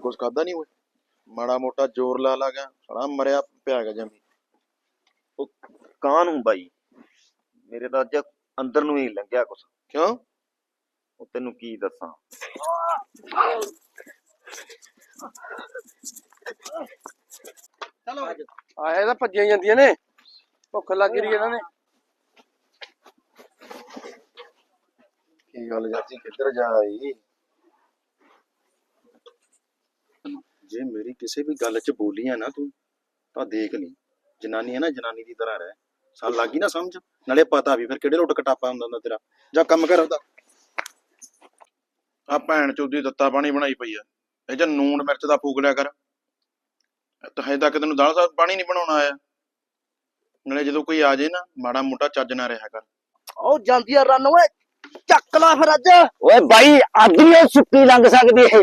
ਤਾਂ ਕੁਝ ਖਾਦਾ ਨਹੀਂ ਓਏ? ਮਾੜਾ ਮੋਟਾ ਜ਼ੋਰ ਲਾ ਲਾ ਗਿਆ ਸਾਲਾ ਮਰਿਆ ਪਿਆ ਗਿਆ ਜਮੀ। ਉਹ ਕਾਂ ਨੂੰ ਬਾਈ? ਮੇਰੇ ਤਾਂ ਅੱਜ ਅੰਦਰ ਨੂੰ ਹੀ ਲੰਘਿਆ ਕੁਛ। ਕਿਉਂ? ਉਹ ਤੈਨੂੰ ਕੀ ਦੱਸਾਂ? ਚਲੋ। ਆਏ ਤਾਂ ਭੱਜੀਆਂ ਜਾਂਦੀਆਂ ਨੇ। ਭੁੱਖ ਲੱਗ ਰਹੀ ਇਹਨਾਂ ਨੇ। ਕੀ ਗੱਲ ਜਾਂਦੀ ਕਿੱਧਰ ਜਾ ਆਈ? ਜੇ ਮੇਰੀ ਕਿਸੇ ਵੀ ਗੱਲ 'ਚ ਬੋਲੀ ਆ ਨਾ ਤੂੰ ਤਾਂ ਦੇਖ ਲਈ ਜਨਾਨੀ ਹੈ ਨਾ ਜਨਾਨੀ ਦੀ ਤਰ੍ਹਾਂ ਰਹਿ। ਸਾਲ ਲੱਗੀ ਨਾ ਸਮਝ? ਨਾਲੇ ਪਤਾ ਵੀ ਫਿਰ ਕਿਹੜੇ ਲੋਟ ਕਟਾਪਾ ਹੁੰਦਾ ਹੁੰਦਾ ਤੇਰਾ। ਜਾ ਕੰਮ ਕਰ ਉਹਦਾ ਆ ਭੈਣ ਚੋਦੀ ਦਿੱਤਾ ਪਾਣੀ ਬਣਾਈ ਪਈ ਆ। ਇਹ ਚ ਨੂਣ ਮਿਰਚ ਦਾ ਫੂਕ ਲਿਆ ਕਰ। ਤਾਂ ਹਜੇ ਤੱਕ ਤੈਨੂੰ ਦਾਲ ਸਾਹਿਬ ਪਾਣੀ ਨਹੀਂ ਬਣਾਉਣਾ ਆਇਆ। ਨਾਲੇ ਜਦੋਂ ਕੋਈ ਆ ਜੇ ਨਾ ਮਾੜਾ ਮੋਟਾ ਚੱਜ ਨਾ ਰਿਹਾ ਕਰ। ਉਹ ਜਾਂਦੀ ਆ ਰਨ ਓਏ! ਚੱਕ ਲਾ ਫਿਰ ਅੱਜ। ਓਏ ਬਾਈ ਇਹ ਸੁੱਕੀ ਲੰਘ ਸਕਦੀ ਹੈ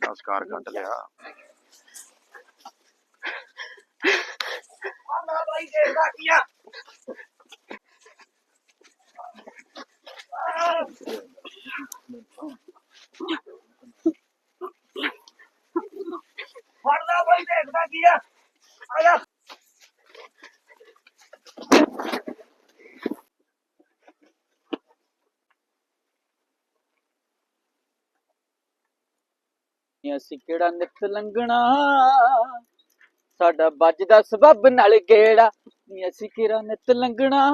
ਸਾਲੇ ਨੇ ਕਿਹੜਾ ਸਕਾਰ ਕੱਢ ਲਿਆ ਫੜਦਾ ਬਾਈ ਦੇਖਦਾ ਕੀ ਆ ਆ ਅਸੀਂ ਕਿਹੜਾ ਨਿਤ ਲੰਘਣਾ? ਸਾਡਾ ਵੱਜਦਾ ਸਬੱਬ ਨਾਲ ਗੇੜਾ, ਨੀ ਅਸੀਂ ਕਿਹੜਾ ਨਿਤ ਲੰਘਣਾ?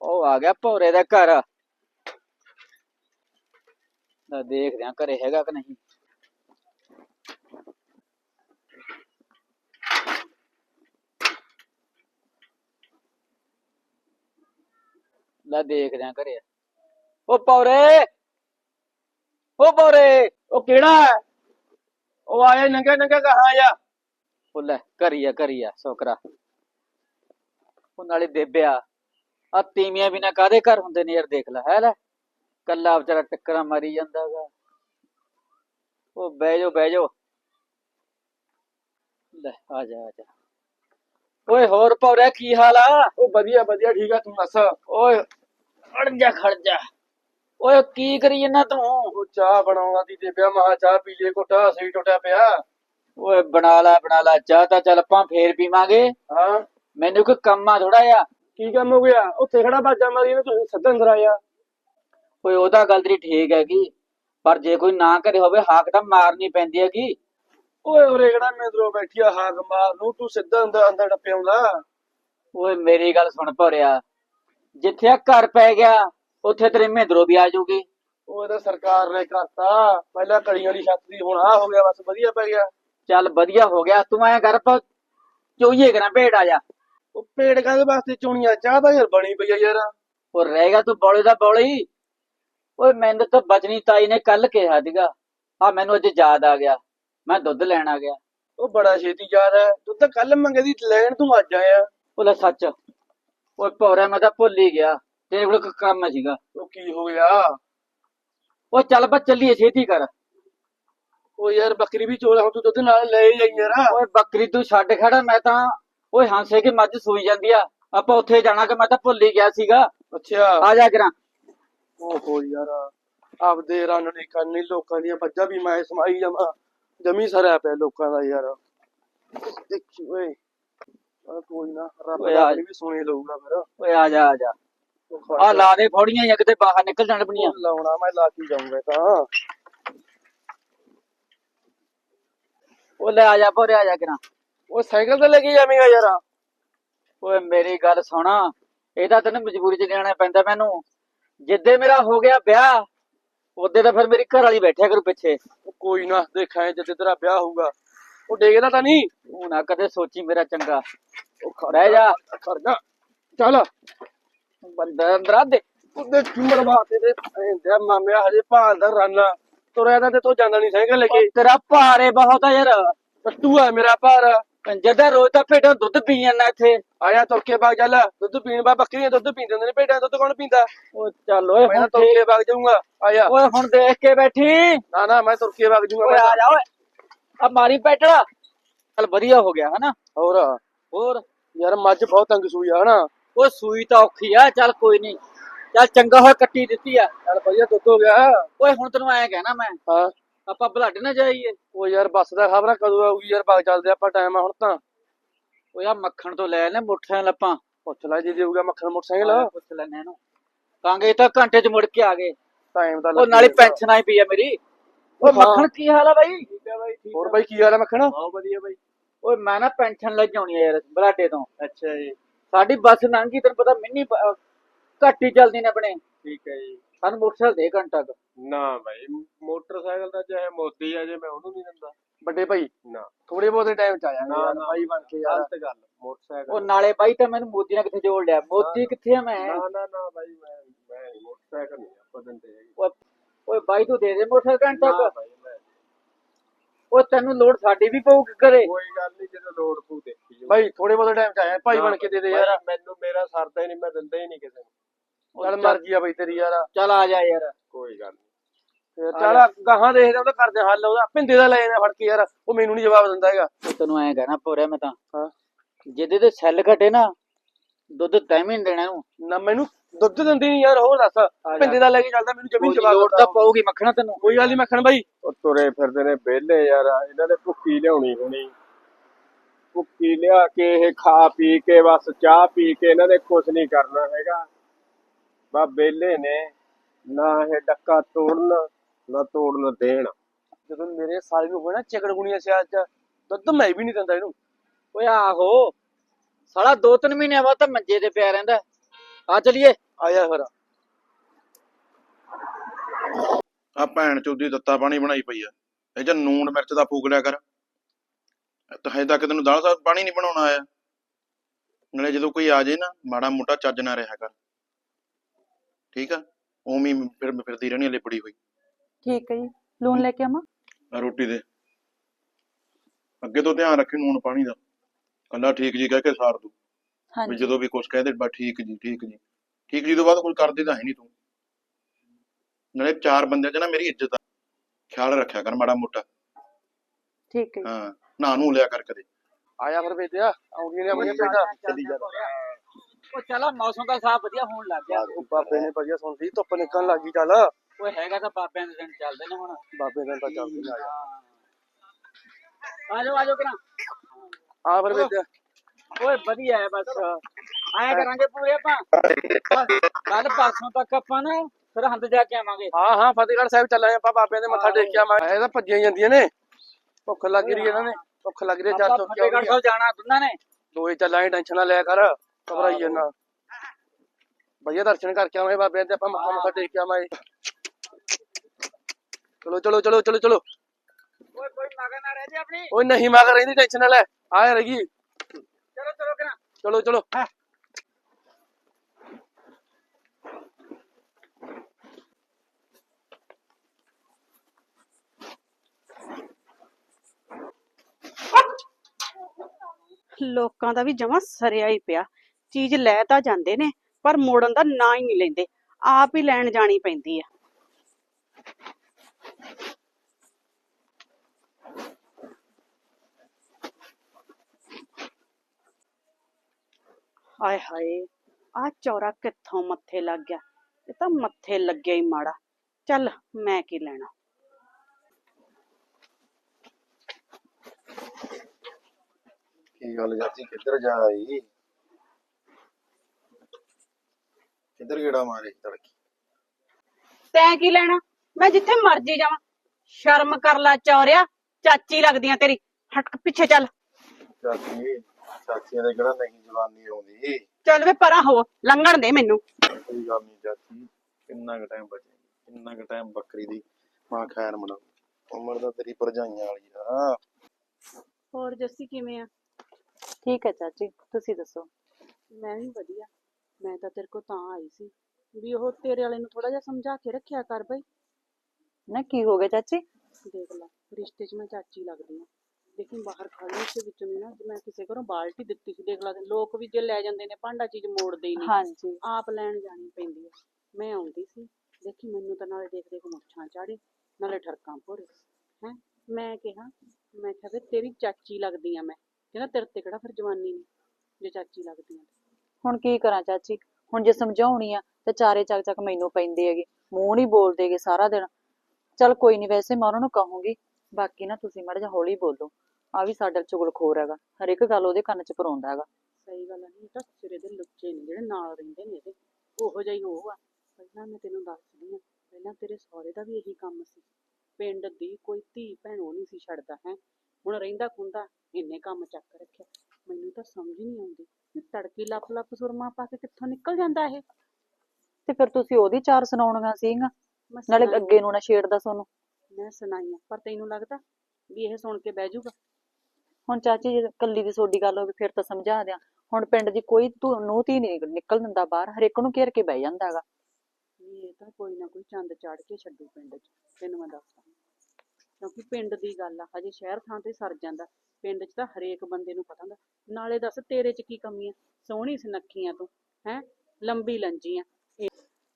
ਉਹ ਆ ਗਿਆ ਭੌਰੇ ਦਾ ਘਰ। ਨਾ ਦੇਖਦੇ ਆ ਘਰੇ ਹੈਗਾ ਕਿ ਨਹੀਂ। ਲੈ ਦੇਖਦੇ ਆ ਘਰੇ। ਉਹ ਭੌਰੇ! ਉਹ ਭੌਰੇ! ਉਹ ਕਿਹੜਾ ਹੈ? ਉਹ ਆਇਆ ਨੰਗਾ ਨੰਗਾ ਕਹਾਂ ਜਾ ਉਹ ਲੈ ਕਰੀਆ ਕਰੀਆ ਸੋਕਰਾ। ਉਹ ਨਾਲੇ ਬੇਬਿਆ ਆ। ਤੀਵੀਆਂ ਬਿਨਾ ਕਾਦੇ ਘਰ ਹੁੰਦੇ ਨੇ ਯਾਰ ਦੇਖ ਲੈ ਹੈ ਲੈ। ਕੱਲਾ ਵਿਚਾਰਾ ਟੱਕਰਾਂ ਮਾਰੀ ਜਾਂਦਾਗਾ ਉਹ ਬਹਿ ਜਾ ਬਹਿ ਜਾ ਲੈ ਆ ਜਾ ਆ ਜਾ। ਓਏ ਹੋਰ ਪੌਰਿਆ ਕੀ ਹਾਲ ਆ? ਉਹ ਵਧੀਆ ਵਧੀਆ ਠੀਕ ਆ ਤੂੰ ਦੱਸ? ਓਏ ਖੜ ਜਾ ਖੜ ਜਾ। ਓਏ ਕੀ ਕਰੀ ਜੰਨਾ ਤੂੰ? ਉਹ ਚਾਹ ਬਣਾਉਂਦਾ ਦੀ ਤੇ ਪਿਆ ਮਹਾ ਚਾਹ ਪੀ ਲਈ ਕੋਟਾ ਸਹੀ ਟੁੱਟਿਆ ਪਿਆ। ਓਏ ਬਣਾ ਲੈ ਬਣਾ ਲੈ ਚਾਹ ਤਾਂ ਚੱਲ ਆਪਾਂ ਫੇਰ ਪੀਵਾਂਗੇ। ਹਾਂ। ਮੈਨੂੰ ਕੋਈ ਕੰਮ ਆ ਥੋੜਾ ਜਿਹਾ। ਕੀ ਕੰਮ ਹੋ ਗਿਆ? ਉੱਥੇ ਖੜਾ ਬਾਜਾ ਮਾਰੀ ਨੇ ਤੁਸੀਂ ਸੱਦਾ ਅੰਦਰ ਆਇਆ ਓਏ ਉਹ ਤਾਂ ਗੱਲ ਤੇਰੀ ਠੀਕ ਹੈਗੀ ਪਰ ਜੇ ਕੋਈ ਨਾ ਕਰੇ ਹੋਵੇ ਹਾਕ ਤਾਂ ਮਾਰਨੀ ਪੈਂਦੀ ਹੈਗੀ। ਓਏ ਉਰੇ ਕਿਹੜਾ ਮੇਦਰੋ ਬੈਠੀ ਆ ਹਾਕ ਮਾਰ ਨੂੰ ਤੂੰ ਸਿੱਧਾ ਅੰਦਰ ਅੰਦਰ ਟੱਪੇ ਆਉਂਦਾ। ਓਏ ਮੇਰੀ ਗੱਲ ਸੁਣ ਭੋਰਿਆ ਜਿੱਥੇ ਆ ਘਰ ਪੈ ਗਿਆ ਉੱਥੇ ਤੇਰੇ ਮਹਿੰਦਰੋ ਵੀ ਆ ਜਾਊਗੀ। ਉਹ ਇਹਦਾ ਸਰਕਾਰ ਨੇ ਕਰਤਾ। ਪਹਿਲਾਂ ਕੜੀਆਂ ਵਾਲੀ ਛੱਤ ਦੀ ਹੁਣ ਆ ਹੋ ਗਿਆ ਬਸ ਵਧੀਆ ਪੈ ਗਿਆ। ਚੱਲ ਵਧੀਆ ਹੋ ਗਿਆ ਤੂੰ ਐਂ ਕਰ ਪਾ ਚੋਈਏ ਕਰਾਂ ਭੇਡ ਆ ਜਾ। ਉਹ ਪੇੜ ਕਾਹਦੇ ਵਾਸਤੇ ਚੁਣੀਆਂ? ਚਾਹ ਤਾਂ ਯਾਰ ਬਣੀ ਪਈ ਆ ਯਾਰ। ਉਹ ਰਹੇਗਾ ਤੂੰ ਬੋਲੇ ਦਾ ਬੋਲੀ ਓਏ ਮੈਨੂੰ ਤਾਂ ਬਚਨੀ ਤਾਈ ਨੇ ਕੱਲ ਕਿਹਾ ਸੀਗਾ। ਆ ਮੈਨੂੰ ਅੱਜ ਯਾਦ ਆ ਗਿਆ। ਮੈਂ ਦੁੱਧ ਲੈਣ ਆ ਗਿਆ। ਉਹ ਬੜਾ ਛੇਤੀ ਯਾਦ ਹੈ ਤੂੰ ਤਾਂ ਕੱਲ ਮੰਗੇ ਦੀ ਲੈਣ ਤੂੰ ਅੱਜ ਆਇਆ। ਉਹ ਲੈ ਸੱਚ। ਓਏ ਭੋਰਿਆ ਮੈਂ ਤਾਂ ਭੁੱਲ ਹੀ ਗਿਆ। ਤੇਰੇ ਕੋਲ ਕੋਈ ਕੰਮ ਸੀਗਾ। ਉਹ ਕੀ ਹੋ ਗਿਆ? ਓਏ ਚੱਲ ਬਾ ਚੱਲੀਏ ਛੇਤੀ ਕਰ। ਉਹ ਯਾਰ ਬੱਕਰੀ ਵੀ ਚੋਲਾ ਹੁਣ ਤੂੰ ਦੁੱਧ ਨਾਲ ਲੈ ਜਾਈ ਯਾਰ। ਓਏ ਬੱਕਰੀ ਤੂੰ ਛੱਡ ਖੜਾ ਮੈਂ ਤਾਂ ਓਏ ਹਾਂਸੇ ਕਿ ਮੱਝ ਸੂਈ ਜਾਂਦੀ ਆ। ਆਪਾਂ ਉੱਥੇ ਜਾਣਾ ਕਿ ਮੈਂ ਤਾਂ ਭੁੱਲ ਹੀ ਗਿਆ ਸੀਗਾ। ਅੱਛਾ। ਆ ਜਾ ਕਰਾਂ ਓਹੋ ਯਾਰ ਆਪਦੇ ਰਨ ਨੇ ਕਰਨੀ ਲੋਕਾਂ ਦੀਆਂ ਬੱਜਾਂ ਵੀ ਮੈਂ ਸਮਾਈ ਜਾਵਾਂ। ਜਮੀ ਸਰਿਆ ਪਿਆ ਲੋਕਾਂ ਦਾ ਯਾਰ। ਦੇਖੀ ਓਏ ਆ ਕੋਈ ਨਾ ਰੱਬ ਓਏ ਦਾ ਵੀ ਸੁਣੇ ਲਊਗਾ ਫਿਰ। ਓਏ ਆ ਜਾ ਆ ਜਾ। ਉਹ ਆ। ਲਾ ਦੇ ਫੋੜੀਆਂ ਜਾਂ ਕਿਤੇ ਬਾਹਰ ਨਿਕਲ ਜਾਣ ਬਣੀਆਂ ਲਾਉਣਾ ਮੈਂ ਲਾ ਕੇ ਜਾਊਂਗਾ ਤਾਂ। ਉਹ ਲੈ ਆ ਜਾ ਭੋਰੇ ਆ ਜਾ ਕਰਾਂ। ਉਹ ਸਾਈਕਲ ਤੇ ਲੈ ਕੇ ਜਾਵੇਂਗਾ ਯਾਰ। ਓਏ ਮੇਰੀ ਗੱਲ ਸੁਣ ਇਹ ਤਾਂ ਤੈਨੂੰ ਮਜਬੂਰੀ 'ਚ ਲਿਆਣਾ ਪੈਂਦਾ ਮੈਨੂੰ। ਜਿੱਦੇ ਮੇਰਾ ਹੋ ਗਿਆ ਵਿਆਹ ਉਹਦੇ ਤਾਂ ਫਿਰ ਮੇਰੀ ਘਰ ਵਾਲੀ ਬੈਠਿਆ ਕਰੂ ਪਿੱਛੇ। ਕੋਈ ਨਾ ਦੇਖਾਂ ਜਦ ਤੇਰਾ ਵਿਆਹ ਹੋਊਗਾ। ਉਹ ਡੇਗਦਾ ਤਾਂ ਨਹੀਂ। ਤੂੰ ਨਾ ਕਦੇ ਸੋਚੀ ਮੇਰਾ ਚੰਗਾ। ਉਹ ਰਹਿ ਜਾ ਜਾ। ਚੱਲ। ਬੰਦਾ ਉਹਦੇ ਮਾਮਿਆ ਹਜੇ ਭਾਲਦਾ ਰਾਨਾ। ਤੁਰਿਆ ਤਾਂ ਤੇ ਤੂੰ ਜਾਂਦਾ ਨਹੀਂ ਸਾਈਕਲ ਲੈ ਕੇ। ਉਹ ਤੇਰਾ ਭਾਰੇ ਬਹੁਤ ਆ ਯਾਰ। ਟੱਟੂ ਆ ਮੇਰਾ ਭਾਰ। ਕੰਜਰ ਦਾ ਰੋਜ਼ ਤਾਂ ਭੇਡਾਂ ਦੁੱਧ ਪੀ ਜਾਂਦਾ ਇੱਥੇ। ਆਇਆ ਤੁਰ ਕੇ ਬਾਗ ਚੱਲ। ਦੁੱਧ ਪੀਣ ਬਾ ਬੱਕਰੀਆਂ ਦੁੱਧ ਪੀਂਦੇ ਹੁੰਦੇ ਨੇ ਭੇਡਾਂ ਦੁੱਧ ਕੌਣ ਪੀਂਦਾ? ਉਹ ਚੱਲ ਓਏ ਮੈਂ ਹੁਣ ਤੁਰ ਕੇ ਬਾਗ ਜਾਊਂਗਾ। ਆਇਆ। ਓਏ ਹੁਣ ਦੇਖ ਕੇ ਬੈਠੀ। ਨਾ ਨਾ ਮੈਂ ਤੁਰ ਕੇ ਬਾਗ ਜਾਊਂਗਾ ਓਏ ਮੈਂ ਆ ਜਾ ਓਏ। ਆ ਮਾਰੀ ਪੈਟੜਾ। ਚੱਲ ਵਧੀਆ ਹੋ ਗਿਆ ਹਨਾ? ਹੋਰ। ਹੋਰ? ਯਾਰ ਮੱਝ ਬਹੁਤ ਤੰਗ ਸੂਈ ਆ ਹਨਾ? ਉਹ ਸੂਈ ਤਾਂ ਔਖੀ ਆ ਚੱਲ ਕੋਈ ਨਹੀਂ ਚੱਲ ਚੰਗਾ ਹੋਇਆ ਕੱਟੀ ਦਿੱਤੀ ਆ। ਚੱਲ ਵਧੀਆ ਦੁੱਧ ਹੋ ਗਿਆ। ਓਏ ਹੁਣ ਤੈਨੂੰ ਐਂ ਕਹਿਣਾ ਮੈਂ। ਹਾਂ। ਆਪਾਂ ਬਲੱਡ ਨਾ ਜਾਈਏ। ਉਹ ਯਾਰ ਬੱਸ ਦਾ ਖਬਰਾਂ ਕਦੋਂ ਆਊਗੀ ਯਾਰ? ਬਾਗ ਚੱਲਦੇ ਆਪਾਂ ਟਾਈਮ ਆ ਹੁਣ ਤਾਂ। ਓਏ ਆ ਮੱਖਣ ਤੋਂ ਲੈ ਲੈ ਮੁੱਠਿਆਂ ਲੱਪਾਂ ਪੁੱਛ ਲੈ ਜੇ ਦੇਊਗਾ ਮੱਖਣ ਮੋਟਰਸਾਈਕਲ। ਪੁੱਛ ਲੈਣੇ ਇਹਨੂੰ। ਕਾਂਗੇ ਤਾਂ ਘੰਟੇ ਚ ਮੁੜ ਕੇ ਆ ਗਏ। ਟਾਈਮ ਤਾਂ ਉਹ ਨਾਲੇ ਪੈਨਸ਼ਨ ਆਈ ਪਈ ਆ ਮੇਰੀ। ਹਾਂ। ਮੱਖਣ ਕੀ ਹਾਲ ਆ ਬਾਈ? ਠੀਕ ਆ ਬਾਈ ਠੀਕ ਹੋਰ ਬਾਈ ਕੀ ਹਾਲ ਹੈ ਮੱਖਣ? ਬਹੁਤ ਵਧੀਆ ਬਾਈ। ਓਏ ਮੈਂ ਨਾ ਪੈਨਸ਼ਨ ਲੈ ਕੇ ਆਉਣੀ ਆ ਯਾਰ ਬਲਾਡੇ ਤੋਂ। ਅੱਛਾ ਜੀ। ਸਾਡੀ ਬੱਸ ਲੰਘੀ ਤੈਨੂੰ ਪਤਾ ਮਿੰਨੀ ਬ- ਅਹ ਘੱਟ ਹੀ ਚੱਲਦੀ ਨੇ ਆਪਣੇ। ਠੀਕ ਹੈ ਜੀ। ਸਾਨੂੰ ਮੋਟਰਸਾਈਕਲ ਦੇ ਘੰਟਾ ਕੁ। ਨਾ ਭਾਈ ਮੋਟਰਸਾਈਕਲ ਦਾ ਚਾਹੇ ਮੋਦੀ ਆ ਜੇ ਮੈਂ ਉਹਨੂੰ ਨਹੀਂ ਦਿੰਦਾ। ਵੱਡੇ ਭਾਈ ਨਾ। ਥੋੜੇ ਬਹੁਤੇ ਟਾਈਮ ਚ ਆ ਜਾਣਾ ਯਾਰ ਭਾਈ ਬਣ ਕੇ ਯਾਰ। ਗਲਤ ਗੱਲ ਮੋਟਰਸਾਈਕਲ। ਉਹ ਨਾਲੇ ਬਾਈ ਤਾਂ ਮੈਨੂੰ ਮੋਦੀ ਨਾਲ ਕਿੱਥੇ ਜੋੜ ਲਿਆ? ਮੋਦੀ ਕਿੱਥੇ ਆ ਮੈਂ? ਨਾ ਨਾ ਨਾ ਭਾਈ ਮੈਂ ਮੈਂ ਮੋਟਰਸਾਈਕਲ ਨਹੀਂ ਆਪਾਂ ਦਿੰਦੇ ਹੈਗੇ। ਓਏ ਓਏ ਬਾਈ ਤੂੰ ਦੇ ਦੇ ਮੋਟਰਸਾਈਕਲ ਘੰਟਾ ਨਾ ਕੁ। ਭਾਈ ਓਏ ਤੈਨੂੰ ਲੋੜ ਸਾਡੀ ਵੀ ਪਊ ਕਰੇ ਕੋਈ ਗੱਲ ਨਹੀਂ ਜਦੋਂ ਲੋਡ ਪੂ ਦੇਖੀ ਭਾਈ ਥੋੜੇ ਬਹੁਤੇ ਟਾਈਮ ਚ ਆਇਆ ਭਾਈ ਬਣ ਕੇ ਦੇ ਦੇ ਯਾਰ। ਮੈਨੂੰ ਮੇਰਾ ਸਰਦਾ ਹੀ ਨਹੀਂ ਮੈਂ ਦਿੰਦਾ ਹੀ ਨਹੀਂ ਕਿਸੇ ਨੂੰ। ਚੱਲ ਮਰਜ਼ੀ ਆ ਬਈ ਤੇਰੀ ਯਾਰ। ਚੱਲ ਆ ਜਾ ਯਾਰ। ਕੋਈ ਗੱਲ ਨਹੀਂ ਚੱਲ ਗਾਹਾਂ ਦੇਖਦੇ ਉਹਦਾ ਕਰਦੇ ਹੱਲ ਉਹਦਾ ਪਿੰਦੇ ਦਾ ਲੈ ਜਾਣਾ ਫੜ ਕੇ ਯਾਰ। ਉਹ ਮੈਨੂੰ ਨਹੀਂ ਜਵਾਬ ਦਿੰਦਾ ਹੈਗਾ। ਉਹ ਤੈਨੂੰ ਐਂ ਕਹਿਣਾ ਪੋਰਿਆ ਮੈਂ ਤਾਂ। ਹਾਂ। ਜਿਹਦੇ ਤੇ ਸੈੱਲ ਘਟੇ ਨਾ ਦੁੱਧ ਟਾਈਮ ਹੀ ਨੀ ਦੇਣਾ ਇਹਨੂੰ। ਨਾ ਮੈਨੂੰ ਦੁੱਧ ਦਿੰਦੀ ਨਹੀਂ ਯਾਰ ਹੋਰ ਦੱਸ ਪਿੰਦੇ ਦਾ ਲੈ ਕੇ ਚੱਲਦਾ ਮੈਨੂੰ ਜ਼ਮੀਨ ਜਵਾਬ ਲੋੜ ਤਾਂ ਪਊਗੀ ਮੱਖਣਾ ਤੈਨੂੰ। ਕੋਈ ਗੱਲ ਨਹੀਂ ਮੱਖਣ ਬਾਈ। ਉਹ ਤੁਰੇ ਫਿਰਦੇ ਨੇ ਵਿਹਲੇ ਯਾਰ ਇਹਨਾਂ ਨੇ ਭੁੱਕੀ ਲਿਆਉਣੀ ਹੋਣੀ। ਭੁੱਕੀ ਲਿਆ ਕੇ ਇਹ ਖਾ ਪੀ ਕੇ ਬਸ ਚਾਹ ਪੀ ਕੇ ਇਹਨਾਂ ਨੇ ਕੁਝ ਨਹੀਂ ਕਰਨਾ ਹੈਗਾ। ਬਸ ਵਿਹਲੇ ਨੇ ਨਾ ਇਹ ਡੱਕਾ ਤੋੜਨ ਨਾ ਤੋੜਨ ਦੇਣ। ਜਦੋਂ ਮੇਰੇ ਸਾਲੇ ਨੂੰ ਹੋਇਆ ਨਾ ਚਿਕੜਗੁਣੀਆ ਸਿਆਲ ਚ ਦੁੱਧ ਮੈਂ ਵੀ ਨਹੀਂ ਦਿੰਦਾ ਇਹਨੂੰ। ਓਏ ਆਹੋ ਸਾਲਾ ਦੋ ਤਿੰਨ ਮਹੀਨੇ ਬਾਅਦ ਤਾਂ ਮੰਜੇ ਤੇ ਪਿਆ ਰਹਿੰਦਾ। ਆ ਚਲੀਏ। ਆਇਆ ਫਿਰ। ਆ ਭੈਣ ਚੋਦੀ ਦਿੱਤਾ ਪਾਣੀ ਬਣਾਈ ਪਈ ਆ। ਇਹ ਚ ਨੂਣ ਮਿਰਚ ਦਾ ਫੂਕ ਲਿਆ ਕਰ। ਤਾਂ ਹਜੇ ਤੱਕ ਤੈਨੂੰ ਦਾਲ ਸਾਹਿਬ ਪਾਣੀ ਨਹੀਂ ਬਣਾਉਣਾ ਆਇਆ। ਨਾਲੇ ਜਦੋਂ ਕੋਈ ਆ ਜੇ ਨਾ ਮਾੜਾ ਮੋਟਾ ਚੱਜ ਨਾ ਰਿਹਾ ਕਰ। ਠੀਕ ਆ? ਉਵੇਂ ਹੀ ਫਿਰ ਫਿਰਦੀ ਰਹਿਣੀ ਲਿਪੜੀ ਹੋਈ। ਠੀਕ ਹੈ ਜੀ। ਲੂਣ ਲੈ ਕੇ ਆਵਾਂ? ਆ ਰੋਟੀ ਦੇ। ਅੱਗੇ ਤੋਂ ਧਿਆਨ ਰੱਖੀ ਨੂਣ ਪਾਣੀ ਦਾ। ਕੱਲਾ ਠੀਕ ਜੀ ਕਹਿ ਕੇ ਸਾਰ ਦੂ। ਵੀ ਹਾਂਜੀ। ਜਦੋਂ ਵੀ ਕੁਛ ਕਹਦੇ ਬਾ ਠੀਕ ਜੀ ਠੀਕ ਜੀ। ਠੀਕ ਜੀ ਤੋਂ ਬਾਅਦ ਕੋਈ ਕਰਦੀ ਤਾਂ ਹੈ ਨਹੀਂ ਤੂੰ। ਨਾਲੇ ਚਾਰ ਬੰਦਿਆਂ 'ਚ ਨਾ ਮੇਰੀ ਇੱਜ਼ਤ ਆ। ਖਿਆਲ ਰੱਖਿਆ ਕਰ ਮਾੜਾ ਮੋਟਾ। ਠੀਕ ਹੈ ਜੀ। ਹਾਂ ਨਾ ਨੂੰ ਲਿਆ ਕਰ ਕਦੇ। ਆਇਆ ਫਿਰ ਵੇਦਿਆ ਆਉਂਦੀਆਂ ਨੇ ਆਪਣੀਆਂ ਭੇਡਾਂ ਚੱਲੀ ਜਾ। ਉਹ ਚਲਾ ਮੌਸਮ ਦਾ ਸਾਫ਼ ਵਧੀਆ ਹੋਣ ਲੱਗ ਗਿਆ। ਉਹ ਬਾਬੇ ਨੇ ਵਧੀਆ ਸੁਣਦੀ ਧੁੱਪ ਨਿਕਲਣ ਲੱਗੀ ਚੱਲ। ਓਏ ਹੈਗਾ ਤਾਂ ਬਾਬਿਆਂ ਦੇ ਦਿਨ ਚੱਲਦੇ ਨੇ ਹੁਣ। ਬਾਬੇ ਨੇ ਤਾਂ ਚੱਲਦੀ ਆ ਜਾ ਆ ਜਾਓ ਆ ਜਾਓ ਕਿਰਾਂ ਆ ਫਿਰ ਵੇਦਿਆ ਓਏ ਵਧੀਆ ਹੈ ਬਸ। ਆਇਆ ਕਰਾਂਗੇ ਪੂਰੇ ਆਪਾਂ। ਕੱਲ ਪਰਸੋਂ ਤੱਕ ਆਪਾਂ ਨਾ ਸਰਹੰਦ ਜਾ ਕੇ ਆਵਾਂਗੇ। ਹਾਂ ਹਾਂ ਫਤਿਹਗੜ੍ਹ ਸਾਹਿਬ ਚੱਲਾਂਗੇ ਆਪਾਂ ਬਾਬੇ ਦੇ ਮੱਥਾ ਟੇਕ ਕੇ ਆਵਾਂਗੇ। ਇਹ ਤਾਂ ਭੱਜੀਆਂ ਜਾਂਦੀਆਂ ਨੇ। ਭੁੱਖ ਲੱਗ ਰਹੀ ਇਹਨਾਂ ਨੇ। ਭੁੱਖ ਲੱਗ ਰਹੀ ਚਾਰ ਤੋਂ ਫਤਿਹਗੜ੍ਹ ਸਾਹਿਬ ਜਾਣਾ ਦੋਨਾਂ ਨੇ। ਦੋਏ ਚੱਲਾਂਗੇ ਟੈਨਸ਼ਨ ਨਾ ਲਿਆ ਕਰ ਘਬਰਾਈ ਜਾਣਾ ਵਧੀਆ ਦਰਸ਼ਨ ਕਰਕੇ ਆਵਾਂਗੇ ਬਾਬੇ ਦੇ ਆਪਾਂ ਮੱਥਾ ਮੱਥਾ ਟੇਕ ਕੇ ਆਵਾਂਗੇ। ਚਲੋ ਚਲੋ ਚਲੋ ਚਲੋ ਚਲੋ। ਓਏ ਕੋਈ ਮਗਰ ਨਾ ਰਹਿ ਜੇ ਆਪਣੀ। ਓਏ ਨਹੀਂ ਮਗਰ ਰਹਿੰਦੀ ਟੈਨਸ਼ਨ ਨਾ ਲੈ। ਆ ਰਹੀ ਚਲੋ ਚਲੋ ਕਿਰਾਂ। ਚਲੋ ਚਲੋ। ਲੋਕਾਂ ਦਾ ਵੀ ਜਮਾ ਸਰਿਆ ਹੀ ਪਿਆ। ਚੀਜ਼ ਲੈ ਤਾਂ ਜਾਂਦੇ ਨੇ ਪਰ ਮੋੜਨ ਦਾ ਨਾਂ ਹੀ ਨਹੀਂ ਲੈਂਦੇ। ਆਪ ਹੀ ਲੈਣ ਜਾਣੀ ਪੈਂਦੀ ਆ। ਹਾਏ ਹਾਏ ਆ ਚੌਰਾ ਕਿੱਥੋਂ ਮੱਥੇ ਲੱਗ ਗਿਆ? ਇਹ ਤਾਂ ਮੱਥੇ ਲੱਗਿਆ ਹੀ ਮਾੜਾ। ਚੱਲ ਮੈਂ ਕੀ ਲੈਣਾ? ਕੀ ਗੱਲ ਜਾਤੀ ਕਿੱਧਰ ਜਾ ਆਈ ਕਿੱਧਰ ਗੇੜਾ ਮਾਰੇ ਤੜਕੀ? ਤੈਂ ਕੀ ਲੈਣਾ? ਮੈਂ ਜਿੱਥੇ ਮਰਜ਼ੀ ਜਾਵਾਂ। ਸ਼ਰਮ ਕਰ ਲੈ ਚੌਰਿਆ ਚਾਚੀ ਲੱਗਦੀਆਂ ਤੇਰੀ। ਹਟ ਪਿੱਛੇ ਚੱਲ। ਚਾਚੀ ਚਾਚੀਆਂ ਦੇ ਕਿਹੜਾ ਨਹੀਂ ਜਵਾਨੀ ਆਉਂਦੀ ਚੱਲ ਵੇ ਪਰਾਂ ਹੋ ਲੰਘਣ ਦੇ ਮੈਨੂੰ। ਕੋਈ ਗੱਲ ਨਹੀਂ ਚਾਚੀ ਕਿੰਨਾ ਕੁ ਟਾਈਮ ਬਚੇ ਕਿੰਨਾ ਕੁ ਟਾਈਮ ਬੱਕਰੀ ਦੀ ਮਾਂ ਖੈਰ ਮਨਾ ਉਮਰ ਦਾ ਤੇਰੀ ਭਰਜਾਈਆਂ ਵਾਲੀ ਆ। ਹੋਰ ਜੱਸੀ ਕਿਵੇਂ ਆ? ਠੀਕ ਹੈ ਚਾਚੀ ਤੁਸੀਂ ਦੱਸੋ? ਮੈਂ ਵੀ ਵਧੀਆ ਮੈਂ ਤਾਂ ਤੇਰੇ ਕੋ ਤਾਂ ਆਈ ਸੀ। ਵੀ ਉਹ ਤੇਰੇ ਵਾਲੇ ਨੂੰ ਥੋੜਾ ਜਿਹਾ ਸਮਝਾ ਕੇ ਰੱਖਿਆ ਕਰ ਬਈ। ਨਾ ਕੀ ਹੋ ਗਿਆ ਚਾਚੀ? ਦੇਖ ਲੈ ਰਿਸ਼ਤੇ 'ਚ ਮੈਂ ਚਾਚੀ ਲੱਗਦੀ ਆ। ਲੇਕਿਨ ਬਾਹਰ ਖੜੀ ਸੀ ਵਿੱਚੋਂ ਨਾ ਜੇ ਮੈਂ ਕਿਸੇ ਘਰੋਂ ਬਾਲਟੀ ਦਿੱਤੀ ਸੀ ਦੇਖ ਲੈ ਲੋਕ ਵੀ ਜੇ ਲੈ ਜਾਂਦੇ ਨੇ ਭਾਂਡਾ ਚੀਜ਼ ਮੋੜਦੇ ਹੀ ਨਹੀਂ। ਹਾਂਜੀ। ਆਪ ਲੈਣ ਜਾਣੀ ਪੈਂਦੀ ਆ। ਮੈਂ ਆਉਂਦੀ ਸੀ ਦੇਖੀ ਮੈਨੂੰ ਤਾਂ ਨਾਲੇ ਦੇਖ ਦੇਖ ਮੁੱਛਾਂ ਚਾੜੇ ਨਾਲੇ ਠਰਕਾਂ ਭੋਰੇ ਹੈ। ਮੈਂ ਕਿਹਾ ਮੈਂ ਕਿਹਾ ਵੀ ਤੇਰੀ ਚਾਚੀ ਲੱਗਦੀ ਆ ਮੈਂ। ਕਹਿੰਦਾ ਤੇਰੇ ਤੇ ਕਿਹੜਾ ਫਿਰ ਜਵਾਨੀ ਨਹੀਂ ਜੇ ਚਾਚੀ ਲੱਗਦੀ ਆ ਹੁਣ ਕੀ ਕਰਾਂ ਚਾਚੀ? ਹੁਣ ਜੇ ਸਮਝਾਉਣੀ ਆ ਤੇ ਚਾਰੇ ਚੱਕ ਚੱਕ ਮੈਨੂੰ ਪੈਂਦੇ ਹੈਗੇ। ਮੂੰਹ ਨਹੀਂ ਬੋਲਦੇਗੇ ਸਾਰਾ ਦਿਨ। ਚਲ ਕੋਈ ਨਹੀਂ ਵੈਸੇ ਮੈਂ ਉਹਨਾਂ ਨੂੰ ਕਹੂੰਗੀ। ਬਾਕੀ ਨਾ ਤੁਸੀਂ ਮਾੜਾ ਜਿਹਾ ਹੌਲੀ ਬੋਲੋ। ਆ ਵੀ ਸਾਡਾ ਚੁਗਲਖੋਰ ਹੈਗਾ। ਹਰ ਇੱਕ ਗੱਲ ਉਹਦੇ ਕੰਨ 'ਚ ਪਰਾਉਂਦਾ ਹੈਗਾ। ਸਹੀ ਗੱਲ ਨਹੀਂ ਤਾਂ ਸਿਰੇ ਦੇ ਲੁੱਚੇ ਨੇ ਜਿਹੜੇ ਨਾਲ ਰਹਿੰਦੇ ਨੇ ਇਹਦੇ। ਉਹੋ ਜਿਹਾ ਹੀ ਉਹ ਆ। ਪਹਿਲਾਂ ਮੈਂ ਤੈਨੂੰ ਦੱਸਦੀ ਆ ਪਹਿਲਾਂ ਤੇਰੇ ਸਹੁਰੇ ਦਾ ਵੀ ਇਹੀ ਕੰਮ ਸੀ। ਪਿੰਡ ਦੀ ਕੋਈ ਧੀ ਭੈਣ ਉਹ ਨਹੀਂ ਸੀ ਛੱਡਦਾ ਹੈ। ਹੁਣ ਰਹਿੰਦਾ ਖੁੰਦਾ ਇੰਨੇ ਕੰਮ ਚੱਕ ਰੱਖਿਆ। ਮੈਨੂੰ ਤਾਂ ਸਮਝ ਨਹੀਂ ਆਉਂਦੀ ਕਿ ਤੜਕੀ ਲੱਪ ਲੱਪ ਸੁਰਮਾ ਪਾ ਕੇ ਕਿੱਥੋਂ ਨਿਕਲ ਜਾਂਦਾ ਇਹ। ਤੇ ਫਿਰ ਤੁਸੀਂ ਉਹਦੀ ਚਾਰ ਸੁਣਾਉਣੀਆਂ ਸੀਗਾ ਨਾਲੇ ਅੱਗੇ ਨੂੰ ਨਾ ਛੇੜਦਾ ਤੁਹਾਨੂੰ ਮੈਂ ਸੁਣਾਈਆਂ ਪਰ ਤੈਨੂੰ ਲੱਗਦਾ ਵੀ ਇਹ ਸੁਣ ਕੇ ਬਹਿ ਜਾਊਗਾ? ਹੁਣ ਚਾਚੀ ਜੇ ਕੱਲੀ ਦੀ ਸੋਡੀ ਗੱਲ ਹੋਵੇ ਫਿਰ ਤਾਂ ਸਮਝਾ ਦਿਆਂ। ਹੁਣ ਪਿੰਡ ਦੀ ਕੋਈ ਤੂੰ ਨੂੰ ਧੀ ਨਹੀਂ ਨਿਕਲ ਦਿੰਦਾ ਬਾਹਰ। ਹਰ ਇੱਕ ਨੂੰ ਘੇਰ ਕੇ ਬਹਿ ਜਾਂਦਾ ਹੈਗਾ। ਇਹ ਤਾਂ ਕੋਈ ਨਾ ਕੋਈ ਚੰਦ ਚਾੜ ਕੇ ਛੱਡੂ ਪਿੰਡ 'ਚ ਤੈਨੂੰ ਮੈਂ ਦੱਸਦਾ। ਕਿਉਂਕਿ ਪਿੰਡ ਦੀ ਗੱਲ ਆ ਹਜੇ ਸ਼ਹਿਰ ਥਾਂ ਤੇ ਸਰ ਜਾਂਦਾ। ਪਿੰਡ 'ਚ ਤਾਂ ਹਰੇਕ ਬੰਦੇ ਨੂੰ ਪਤਾ ਹੁੰਦਾ। ਨਾਲੇ ਦੱਸ ਤੇਰੇ 'ਚ ਕੀ ਕਮੀ ਆ? ਸੋਹਣੀ ਸੁਨੱਖੀ ਆ ਤੂੰ ਹੈ? ਲੰਬੀ ਲੰਜੀ ਆ।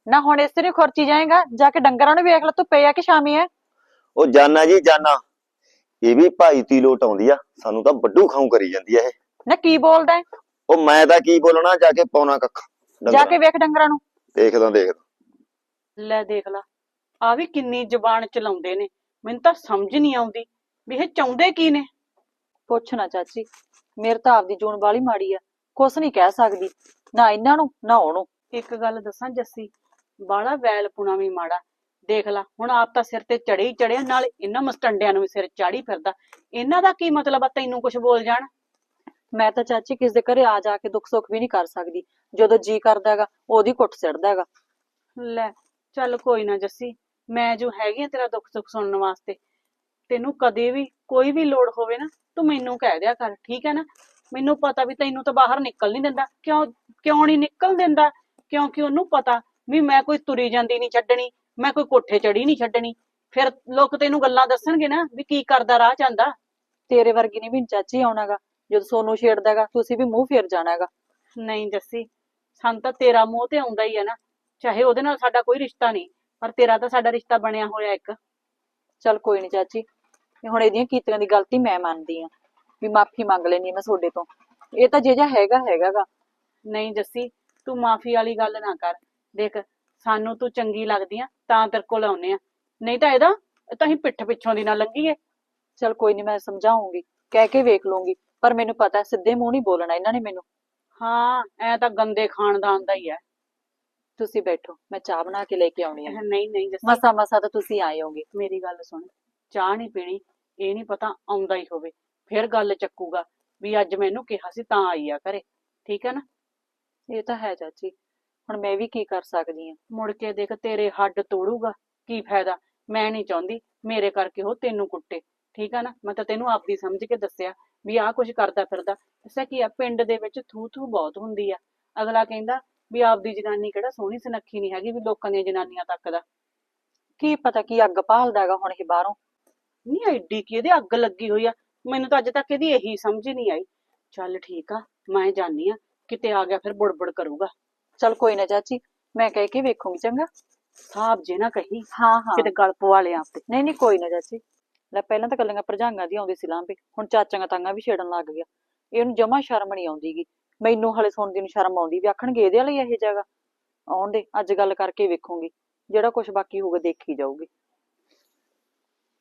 ਨਾ ਹੁਣ ਇਸ ਤਰ੍ਹਾਂ ਖੁਰਚੀ ਜਾਏਗਾ ਜਾ ਕੇ ਡੰਗਰਾਂ ਨੂੰ ਵੇਖ ਲੈ ਧੁੱਪੇ ਆ ਕਿ ਸ਼ਾਮੀ ਆ ਉਹ ਜਾਨਾ ਜੀ ਜਾਨਾ। ਇਹ ਵੀ ਭਾਈ ਤੀ ਲੋਟ ਆਉਂਦੀ ਆ ਸਾਨੂੰ ਤਾਂ ਵੱਡੂ ਖਾਉ ਕਰੀ ਜਾਂਦੀ ਆ ਇਹ। ਨਾ ਕੀ ਬੋਲਦਾ ਹੈ? ਉਹ ਮੈਂ ਤਾਂ ਕੀ ਬੋਲਣਾ ਜਾ ਕੇ ਪਾਉਣਾ ਕੱਖ ਜਾ ਕੇ ਵੇਖ ਡੰਗਰਾਂ ਨੂੰ। ਦੇਖਦਾ ਦੇਖਦਾ ਲੈ। ਦੇਖ ਲਾ ਆ ਵੀ ਕਿੰਨੀ ਜ਼ਬਾਨ ਚਲਾਉਂਦੇ ਨੇ। ਮੈਨੂੰ ਤਾਂ ਸਮਝ ਨਹੀਂ ਆਉਂਦੀ ਵੀ ਇਹ ਚਾਹੁੰਦੇ ਕੀ ਨੇ। ਪੁੱਛ ਨਾ ਚਾਚੀ ਮੇਰੇ ਤਾਂ ਆਪਦੀ ਜੂਨ ਵਾਲੀ ਮਾੜੀ ਆ ਕੁਛ ਨਹੀਂ ਕਹਿ ਸਕਦੀ। ਨਾ ਇਹਨਾਂ ਨੂੰ ਨਾ ਉਹਨੂੰ। ਇੱਕ ਗੱਲ ਦੱਸਾਂ ਜੱਸੀ ਬਾਲਾ ਵੈਲ ਪੁਣਾ ਵੀ ਮਾੜਾ। ਦੇਖ ਲਾ ਹੁਣ ਆਪ ਤਾਂ ਸਿਰ ਤੇ ਚੜੇ ਹੀ ਚੜਿਆ ਨਾਲ ਇਹਨਾਂ ਮਸਟੰਡਿਆਂ ਨੂੰ ਵੀ ਸਿਰ ਚਾੜੀ ਫਿਰਦਾ। ਇਹਨਾਂ ਦਾ ਕੀ ਮਤਲਬ ਆ ਤੈਨੂੰ ਕੁਝ ਬੋਲ ਜਾਣ? ਮੈਂ ਤਾਂ ਚਾਚੀ ਕਿਸ ਦੇ ਘਰੇ ਆ ਜਾ ਕੇ ਦੁੱਖ ਸੁੱਖ ਵੀ ਨਹੀਂ ਕਰ ਸਕਦੀ। ਜਦੋਂ ਜੀ ਕਰਦਾ ਹੈਗਾ ਉਹਦੀ ਕੁੱਟ ਸਿੜਦਾ ਹੈਗਾ। ਲੈ ਚੱਲ ਕੋਈ ਨਾ ਜੱਸੀ ਮੈਂ ਜੋ ਹੈਗੀ ਆ ਤੇਰਾ ਦੁੱਖ ਸੁੱਖ ਸੁਣਨ ਵਾਸਤੇ ਤੈਨੂੰ ਕਦੇ ਵੀ ਕੋਈ ਵੀ ਲੋੜ ਹੋਵੇ ਨਾ ਤੂੰ ਮੈਨੂੰ ਕਹਿ ਦਿਆ ਕਰ ਠੀਕ ਹੈ ਨਾ? ਮੈਨੂੰ ਪਤਾ ਵੀ ਤੈਨੂੰ ਤਾਂ ਬਾਹਰ ਨਿਕਲ ਨਹੀਂ ਦਿੰਦਾ। ਕਿਉਂ ਕਿਉਂ ਨਹੀਂ ਨਿਕਲ ਦਿੰਦਾ? ਕਿਉਂਕਿ ਉਹਨੂੰ ਪਤਾ ਵੀ ਮੈਂ ਕੋਈ ਤੁਰੀ ਜਾਂਦੀ ਨਹੀਂ ਛੱਡਣੀ। ਮੈਂ ਕੋਈ ਕੋਠੇ ਚੜੀ ਨਹੀਂ ਛੱਡਣੀ। ਫਿਰ ਲੋਕ ਤੈਨੂੰ ਗੱਲਾਂ ਦੱਸਣਗੇ ਨਾ ਵੀ ਕੀ ਕਰਦਾ ਰਾਹ ਜਾਂਦਾ ਤੇਰੇ ਵਰਗੀ ਨੇ ਵੀ ਚਾਚੀ ਆਉਣਾਗਾ ਜਦੋਂ ਸੋਨੂੰ ਛੇੜਦਾ ਹੈਗਾ ਤੁਸੀਂ ਵੀ ਮੂੰਹ ਫੇਰ ਜਾਣਾ ਹੈਗਾ ਨਹੀਂ ਜੱਸੀ ਸਾਨੂੰ ਤਾਂ ਤੇਰਾ ਮੂੰਹ ਤੇ ਆਉਂਦਾ ਹੀ ਹੈ ਨਾ। ਚਾਹੇ ਉਹਦੇ ਨਾਲ ਸਾਡਾ ਕੋਈ ਰਿਸ਼ਤਾ ਨਹੀਂ ਪਰ ਤੇਰਾ ਤਾਂ ਸਾਡਾ ਰਿਸ਼ਤਾ ਬਣਿਆ ਹੋਇਆ ਇੱਕ। ਚੱਲ ਕੋਈ ਨਹੀਂ ਚਾਚੀ ਇਹ ਹੁਣ ਇਹਦੀਆਂ ਕੀਤੀਆਂ ਦੀ ਗਲਤੀ ਮੈਂ ਮੰਨਦੀ ਆ ਵੀ ਮਾਫੀ ਮੰਗ ਲੈਣੀ ਮੈਂ ਤੁਹਾਡੇ ਤੋਂ। ਇਹ ਤਾਂ ਜੇ ਜਾ ਹੈਗਾ ਹੈਗਾਗਾ। ਨਹੀਂ ਜੱਸੀ ਤੂੰ ਮਾਫੀ ਵਾਲੀ ਗੱਲ ਨਾ ਕਰ। ਦੇਖ ਸਾਨੂੰ ਤੂੰ ਚੰਗੀ ਲੱਗਦੀ ਆ ਤਾਂ ਤੇਰੇ ਕੋਲ ਆਉਨੇ ਆ। ਨਹੀਂ ਤਾਂ ਇਹਦਾ ਇਹ ਤਾਂ ਹੀ ਪਿੱਠ ਪਿੱਛੋਂ ਦੀ ਨਾ ਲੰਘੀਏ। ਚੱਲ ਕੋਈ ਨਹੀਂ ਮੈਂ ਸਮਝਾਉਂਗੀ ਕਹਿ ਕੇ ਵੇਖ ਲੂੰਗੀ ਪਰ ਮੈਨੂੰ ਪਤਾ ਹੈ, ਸਿੱਧੇ ਮੂੰਹ ਨਹੀਂ ਬੋਲਣਾ ਇਹਨਾਂ ਨੇ ਮੈਨੂੰ। ਹਾਂ ਐ ਤਾਂ ਗੰਦੇ ਖਾਨਦਾਨ ਦਾ ਹੀ ਹੈ। ਤੁਸੀਂ ਬੈਠੋ ਮੈਂ ਚਾਹ ਬਣਾ ਕੇ ਲੈ ਕੇ ਆਉਣੀ ਆ। ਨਹੀਂ ਨਹੀਂ ਜੱਸੀ। ਮਸਾ ਮਸਾ ਤਾਂ ਤੁਸੀਂ ਆਏ ਹੋਗੇ। ਮੇਰੀ ਗੱਲ ਸੁਣ ਚਾਹ ਨਹੀਂ ਪੀਣੀ ਇਹ ਨਹੀਂ ਪਤਾ ਆਉਂਦਾ ਹੀ ਹੋਵੇ। ਫਿਰ ਗੱਲ ਚੱਕੂਗਾ ਵੀ ਅੱਜ ਮੈਨੂੰ ਕਿਹਾ ਸੀ ਤਾਂ ਆਈ ਆ ਘਰੇ ਠੀਕ ਹੈ ਨਾ? ਇਹ ਤਾਂ ਹੈ ਚਾਚੀ। ਹੁਣ ਮੈਂ ਵੀ ਕੀ ਕਰ ਸਕਦੀ ਆ ਮੁੜ ਕੇ ਦੇਖ ਤੇਰੇ ਹੱਡ ਤੋੜੂਗਾ, ਕੀ ਫਾਇਦਾ? ਮੈਂ ਨਹੀਂ ਚਾਹੁੰਦੀ, ਮੇਰੇ ਕਰਕੇ ਉਹ ਤੈਨੂੰ ਕੁੱਟੇ। ਠੀਕ ਆ ਨਾ? ਮੈਂ ਤਾਂ ਤੈਨੂੰ ਆਪਦੀ ਸਮਝ ਕੇ ਦੱਸਿਆ ਵੀ ਆਹ ਕੁਝ ਕਰਦਾ ਫਿਰਦਾ। ਦੱਸਿਆ ਕੀ ਆ, ਪਿੰਡ ਦੇ ਵਿੱਚ ਥੂ ਥੂ ਬਹੁਤ ਹੁੰਦੀ ਆ। ਅਗਲਾ ਕਹਿੰਦਾ ਵੀ ਆਪਦੀ ਜਨਾਨੀ ਕਿਹੜਾ ਸੋਹਣੀ ਸੁਨੱਖੀ ਨਹੀਂ ਹੈਗੀ ਵੀ ਲੋਕਾਂ ਦੀਆਂ ਜਨਾਨੀਆਂ ਤੱਕ ਦਾ। ਕੀ ਪਤਾ ਕੀ ਅੱਗ ਭਾਲਦਾ ਹੈਗਾ ਹੁਣ ਇਹ ਬਾਹਰੋਂ? ਨਹੀਂ, ਐਡੀ ਕੀ ਇਹਦੇ ਅੱਗ ਲੱਗੀ ਹੋਈ ਆ? ਮੈਨੂੰ ਤਾਂ ਅੱਜ ਤੱਕ ਇਹਦੀ ਇਹੀ ਸਮਝ ਹੀ ਨਹੀਂ ਆਈ। ਚੱਲ ਠੀਕ ਆ, ਮੈਂ ਜਾਣੀ ਆ, ਕਿਤੇ ਆ ਗਿਆ ਫਿਰ ਬੁੜਬੁੜ ਕਰੂਗਾ। ਚੱਲ ਕੋਈ ਨਾ ਚਾਚੀ ਮੈਂ ਕਹਿ ਕੇ ਵੇਖੂੰਗੀ ਚੰਗਾ? ਸਾਹਬ ਜੇ ਨਾ ਕਹੀ। ਹਾਂ ਹਾਂ। ਕਿਤੇ ਗਲ ਪਵਾ ਲਿਆ ਆਪੇ। ਨਹੀਂ ਨਹੀਂ ਕੋਈ ਨਾ ਚਾਚੀ। ਲੈ ਪਹਿਲਾਂ ਤਾਂ ਕੱਲੀਆਂ ਭਰਜਾਈਆਂ ਦੀ ਆਉਂਦੀ ਸੀ ਲਾਂਭੇ। ਹੁਣ ਚਾਚਾਂ ਤਾਂਗਾ ਵੀ ਛੇੜਨ ਲੱਗ ਗਿਆ ਇਹਨੂੰ ਜਮਾ ਸ਼ਰਮ ਨਹੀਂ ਆਉਂਦੀਗੀ ਮੈਨੂੰ ਹਲੇ ਸੁਣਦੀ ਨੂੰ ਸ਼ਰਮ ਆਉਂਦੀ ਵੀ ਆਖਣਗੇ ਇਹਦੇ ਵਾਲੀ ਇਹ ਜਗ੍ਹਾ। ਆਉਣ ਦੇ ਅੱਜ ਗੱਲ ਕਰਕੇ ਵੇਖੂੰਗੀ। ਜਿਹੜਾ ਕੁਝ ਬਾਕੀ ਹੋਊਗਾ ਦੇਖੀ ਜਾਊਗੀ।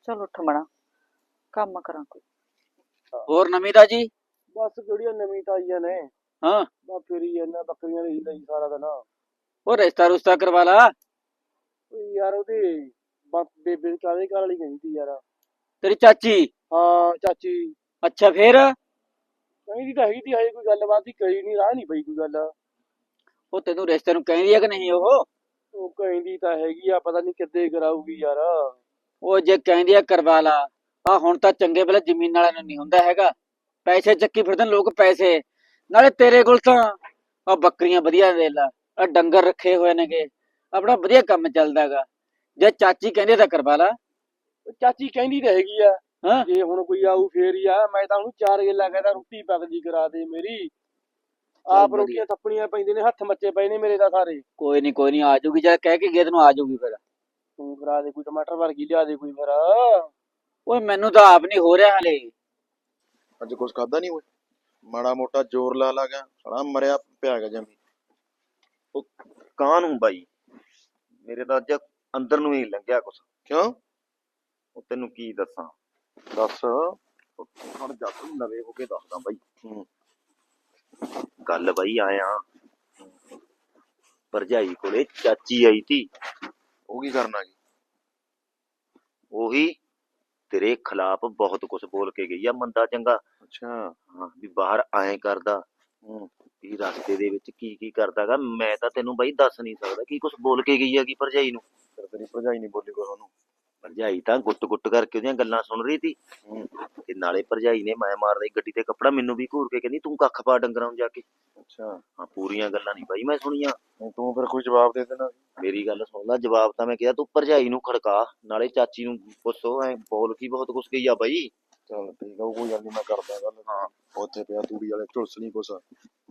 ਚਲ ਉੱਠ ਮਣਾ ਕੰਮ ਕਰਾਂ ਕੋਈ। ਹੋਰ ਨਵੀਂ ਤਾਜੀ? ਬਸ ਕਿਹੜੀਆਂ ਨਵੀਂ ਤਾਈਆਂ ਨੇ। ਹਾਂ। ਬਾ ਫੇਰੀ ਇਹਨਾਂ ਬੱਕਰੀਆਂ ਦੀ ਲਈ ਸਾਰਾ ਦਿਨ। ਉਹ ਰਿਸ਼ਤਾ ਰੁਸ਼ਤਾ ਕਰਵਾ ਲਾ। ਓਏ ਯਾਰ ਉਹਦੀ ਬ- ਬੇਬੇ ਕਾਦੇ ਘਰ ਵਾਲੀ ਕਹਿੰਦੀ ਯਾਰ। ਤੇਰੀ ਚਾਚੀ? ਹਾਂ ਚਾਚੀ। ਅੱਛਾ ਫੇਰ? ਕਹਿੰਦੀ ਤਾਂ ਹੈਗੀ ਤੀ ਹਜੇ ਕੋਈ ਗੱਲਬਾਤ ਹੀ ਕਰੀ ਨਹੀਂ ਰਾਹ ਨਹੀਂ ਪਈ ਕੋਈ ਗੱਲ। ਉਹ ਤੈਨੂੰ ਰਿਸ਼ਤੇ ਨੂੰ ਕਹਿੰਦੀ ਆ ਕਿ ਨਹੀਂ ਉਹ? ਉਹ ਕਹਿੰਦੀ ਤਾਂ ਹੈਗੀ ਆ ਪਤਾ ਨਹੀਂ ਕਿੱਦੇ ਕਰਾਊਗੀ ਯਾਰ। ਉਹ ਜੇ ਕਹਿੰਦੀ ਆ ਕਰਵਾ ਲਾ। ਆ ਹੁਣ ਤਾਂ ਚੰਗੇ ਵੇਲੇ ਜ਼ਮੀਨ ਵਾਲਿਆਂ ਨੂੰ ਨਹੀਂ ਹੁੰਦਾ ਹੈਗਾ। ਪੈਸੇ ਚੱਕੀ ਫਿਰਦੇ ਨੇ ਲੋਕ ਪੈਸੇ। ਨਾਲੇ ਤੇਰੇ ਕੋਲ ਤਾਂ ਆ ਬੱਕਰੀਆਂ ਵਧੀਆ ਦੇ ਲਾ ਆ ਡੰਗਰ ਰੱਖੇ ਹੋਏ ਨੇਗੇ ਆਪਣਾ ਵਧੀਆ ਕੰਮ ਚੱਲਦਾਗਾ ਜੇ ਚਾਚੀ ਕਹਿੰਦੀ ਤਾਂ ਕਰਵਾ ਲਾ। ਉਹ ਚਾਚੀ ਕਹਿੰਦੀ ਤਾਂ ਹੈਗੀ ਆ ਹਾਂ? ਜੇ ਹੁਣ ਕੋਈ ਆਊ ਫੇਰ ਹੀ ਆ ਮੈਂ ਤਾਂ ਉਹਨੂੰ ਚਾਰ ਗੱਲਾਂ ਕਹਿੰਦਾ ਰੋਟੀ ਪੱਕਦੀ ਕਰਾ ਦੇ ਮੇਰੀ। ਆਪ। ਰੋਟੀਆਂ ਥੱਪਣੀਆਂ ਪੈਂਦੀਆਂ ਨੇ ਹੱਥ ਮੱਚੇ ਪਏ ਨੇ ਮੇਰੇ ਤਾਂ ਸਾਰੇ। ਕੋਈ ਨਹੀਂ ਕੋਈ ਨਹੀਂ ਆ ਜਾਊਗੀ ਜਦ ਕਹਿ ਕੇ ਗਏ ਤੈਨੂੰ ਆ ਜਾਊਗੀ ਫਿਰ। ਤੂੰ ਕਰਾ ਦੇ ਕੋਈ ਟਮਾਟਰ ਵਰਗੀ ਲਿਆ ਦੇ ਕੋਈ ਫਿਰ। ਓਏ ਮੈਨੂੰ ਤਾਂ ਆਪ ਨਹੀਂ ਹੋ ਰਿਹਾ ਹਲੇ। ਅੱਜ ਕੁਝ ਖਾਦਾ ਨਹੀਂ ਓਏ? ਮਾੜਾ ਮੋਟਾ ਜ਼ੋਰ ਲਾ ਲਾ ਗਿਆ ਸਾਲਾ ਮਰਿਆ ਪਿਆ ਹੈਗਾ ਜਮੀ। ਕਾਂ ਨੂੰ ਬਾਈ? ਮੇਰੇ ਤਾਂ ਅੱਜ ਅੰਦਰ ਨੂੰ ਹੀ ਲੰਘਿਆ ਕੁਛ। ਕਿਉਂ? ਉਹ ਤੈਨੂੰ ਕੀ ਦੱਸਾਂ? ਦੱਸ। ਹੁਣ ਜਾ ਤੂੰ ਨਵੇਂ ਹੋ ਕੇ ਦੱਸਦਾ ਬਾਈ। ਗੱਲ ਬਾਈ ਆਇਆ ਭਰਜਾਈ ਕੋਲੇ ਚਾਚੀ ਆਈ ਤੀ। ਉਹ ਕੀ ਕਰਨਾ ਕੀ ਉਹੀ ਤੇਰੇ ਖਿਲਾਫ ਬਹੁਤ ਕੁਝ ਬੋਲ ਕੇ ਗਈ ਆ ਮੰਦਾ ਚੰਗਾ। ਅੱਛਾ ਹਾਂ ਵੀ ਬਾਹਰ ਐਂ ਕਰਦਾ ਹੂੰ ਵੀ ਰਸਤੇ ਦੇ ਵਿੱਚ ਕੀ ਕੀ ਕਰਦਾਗਾ ਮੈਂ ਤਾਂ ਤੈਨੂੰ ਬਾਈ ਦੱਸ ਨਹੀਂ ਸਕਦਾ ਕੀ ਕੁਝ ਬੋਲ ਕੇ ਗਈ ਹੈਗੀ ਭਰਜਾਈ ਨੂੰ। ਫਿਰ ਤੇਰੀ ਭਰਜਾਈ ਨਹੀਂ ਬੋਲੀ ਕੋਈ ਉਹਨੂੰ। ਭਰਜਾਈ ਤਾਂ ਗੁੱਟ-ਗੁੱਟ ਕਰਕੇ ਉਹਦੀਆਂ ਗੱਲਾਂ ਸੁਣ ਰਹੀ ਸੀ। ਹੂੰ। ਤੇ ਨਾਲੇ ਭਰਜਾਈ ਨੇ ਮੈਂ ਮਾਰਦਾ ਸੀ ਗੱਡੀ ਤੇ ਕੱਪੜਾ ਮੈਨੂੰ ਵੀ ਘੂਰ ਕੇ ਕਹਿੰਦੀ ਤੂੰ ਕੱਖ ਪਾ ਡੰਗਰਾਂ ਨੂੰ ਜਾ ਕੇ। ਅੱਛਾ। ਹਾਂ ਪੂਰੀਆਂ ਗੱਲਾਂ ਨਹੀਂ ਬਾਈ ਮੈਂ ਸੁਣੀਆਂ। ਨਹੀਂ ਤੂੰ ਫਿਰ ਕੋਈ ਜਵਾਬ ਦੇ ਦੇਣਾ ਮੇਰੀ ਗੱਲ ਸੁਣ ਲੈ ਜਵਾਬ ਤਾਂ ਮੈਂ ਕਿਹਾ ਤੂੰ ਭਰਜਾਈ ਨੂੰ ਖੜਕਾ ਨਾਲੇ ਚਾਚੀ ਨੂੰ ਪੁੱਛੋ ਐ ਬੋਲ ਕੀ ਬਹੁਤ ਕੁਛ ਗਈ ਆ ਬਾਈ। ਚੱਲ ਠੀਕ ਆ ਉਹ ਕੋਈ ਗੱਲ ਨਹੀਂ ਮੈਂ ਕਰਦਾ ਗੱਲ। ਹਾਂ। ਉੱਥੇ ਪਿਆ ਤੂੜੀ ਵਾਲੇ ਝੁਲਸ ਨਹੀਂ ਕੁਛ।